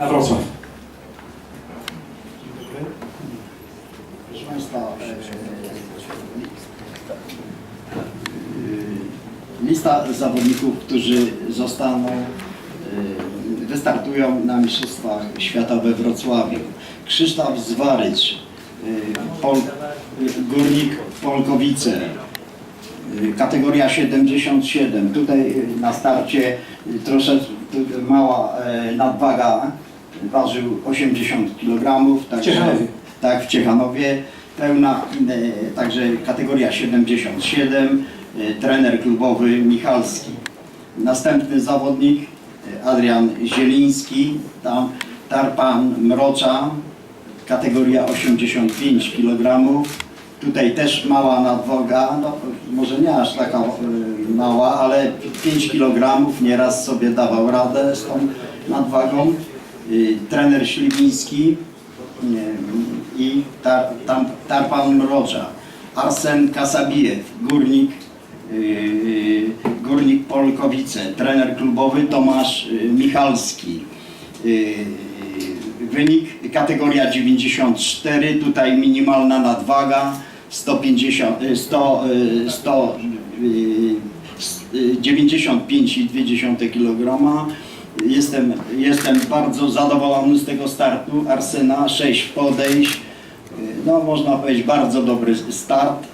na Wrocław. Proszę Państwa, e, lista zawodników, którzy zostaną, e, wystartują na Mistrzostwach Świata we Wrocławiu. Krzysztof Zwarycz, e, Pol, Górnik Polkowice, e, kategoria 77. Tutaj e, na starcie e, troszeczkę mała e, nadwaga, ważył 80 kg. W Ciechanowie. Tak, w Ciechanowie. Pełna, e, także kategoria 77, e, trener klubowy Michalski. Następny zawodnik e, Adrian Zieliński, tam Tarpan Mrocza, kategoria 85 kg. Tutaj też mała nadwaga, no, może nie aż taka e, mała, ale 5 kg nieraz sobie dawał radę z tą nadwagą. Y, Trener Śliwiński nie, i tar, tam, Tarpan Mrocza. Arsen Kasabijew, górnik, yy, górnik Polkowice. Trener klubowy Tomasz y, Michalski. Wynik kategoria 94, tutaj minimalna nadwaga 150, y, 100, y, 100, y, s- y, 95,2 kg. Jestem, jestem bardzo zadowolony z tego startu. Arsena 6 podejść. No można powiedzieć bardzo dobry start.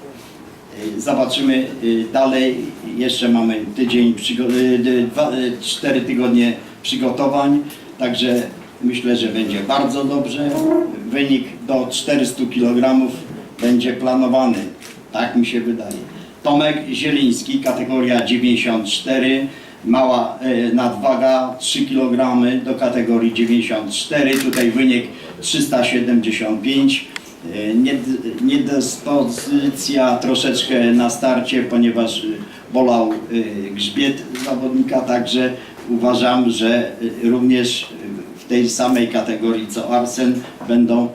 Zobaczymy y, dalej. Jeszcze mamy tydzień, y, y, cztery tygodnie przygotowań. Także myślę, że będzie bardzo dobrze. Wynik do 400 kg będzie planowany. Tak mi się wydaje. Tomek Zieliński, kategoria 94. Mała e, nadwaga 3 kg do kategorii 94. Tutaj wynik 375. E, nied- Niedyspozycja troszeczkę na starcie, ponieważ bolał e, grzbiet zawodnika, także uważam, że również w tej samej kategorii co Arsen będą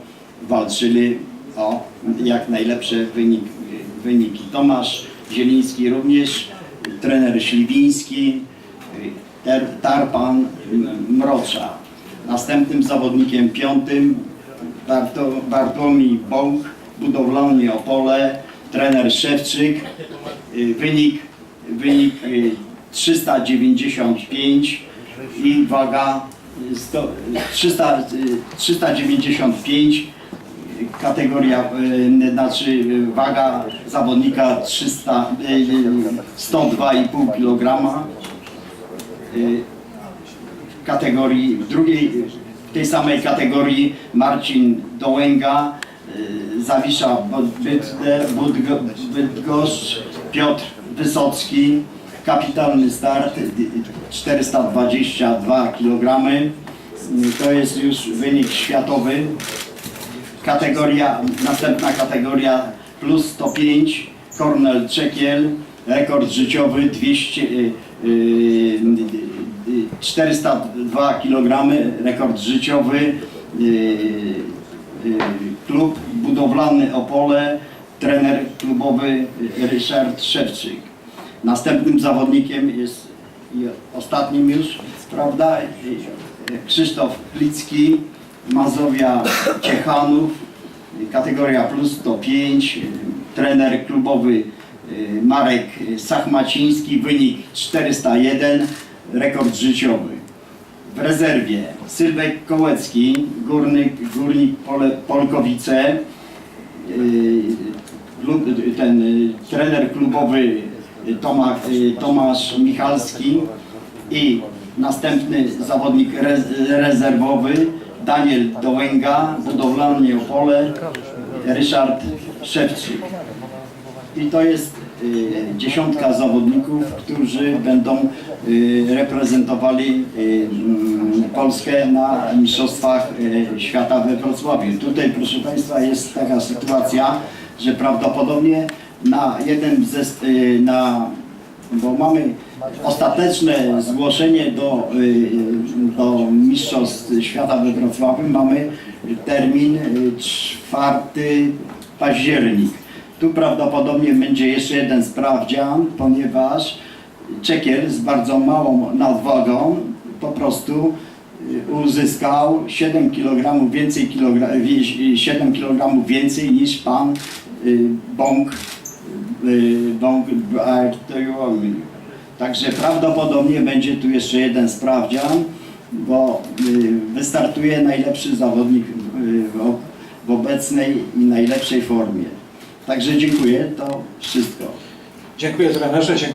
walczyli o jak najlepsze wynik, wyniki. Tomasz Zieliński również, trener Śliwiński, Ter, Tarpan Mrocza. Następnym zawodnikiem piątym Barto, Bartłomiej Bąk, budowlanie Opole, trener Szewczyk. Y, Wynik, wynik y, 395 i waga y, 100, 300, y, 395 kategoria, y, znaczy y, waga zawodnika 300, y, y, 102,5 kg. Y, kategorii w drugiej, w tej samej kategorii Marcin Dołęga, y, Zawisza Bydgoszcz, Bydgo- Bydgoszcz, Piotr Wysocki, kapitalny start, y, 422 kg. Y, To jest już wynik światowy kategoria, następna kategoria plus 105, Kornel Czekiel, rekord życiowy 200, y, y, y, 402 kg, rekord życiowy, y, y, klub budowlany Opole, trener klubowy Ryszard Szewczyk. Następnym zawodnikiem jest i ostatnim już, prawda, y, Krzysztof Plicki, Mazowia Ciechanów, kategoria plus 105, trener klubowy y, Marek Sachmaciński, wynik 401, rekord życiowy. W rezerwie Sylwek Kołecki, górnik, górnik Polkowice, y, ten y, trener klubowy Toma, Tomasz Michalski i następny zawodnik rez, rezerwowy Daniel Dołęga, budowlanie Opole, Ryszard Szewczyk. I to jest y, dziesiątka zawodników, którzy będą y, reprezentowali y, mm, Polskę na Mistrzostwach Świata we Wrocławiu. Tutaj, proszę Państwa, jest taka sytuacja, że prawdopodobnie na jeden ze, na, bo mamy ostateczne zgłoszenie do, do Mistrzostw Świata we Wrocławiu, mamy termin y, 4 październik. Tu prawdopodobnie będzie jeszcze jeden sprawdzian, ponieważ Czekiel z bardzo małą nadwagą po prostu y, uzyskał 7 kg więcej, kilogra, wie- 7 kg więcej niż pan y, Bąk, y, Bąk. Także prawdopodobnie będzie tu jeszcze jeden sprawdzian, bo wystartuje najlepszy zawodnik w, w obecnej i najlepszej formie. Także dziękuję, to wszystko. Dziękuję trenerze.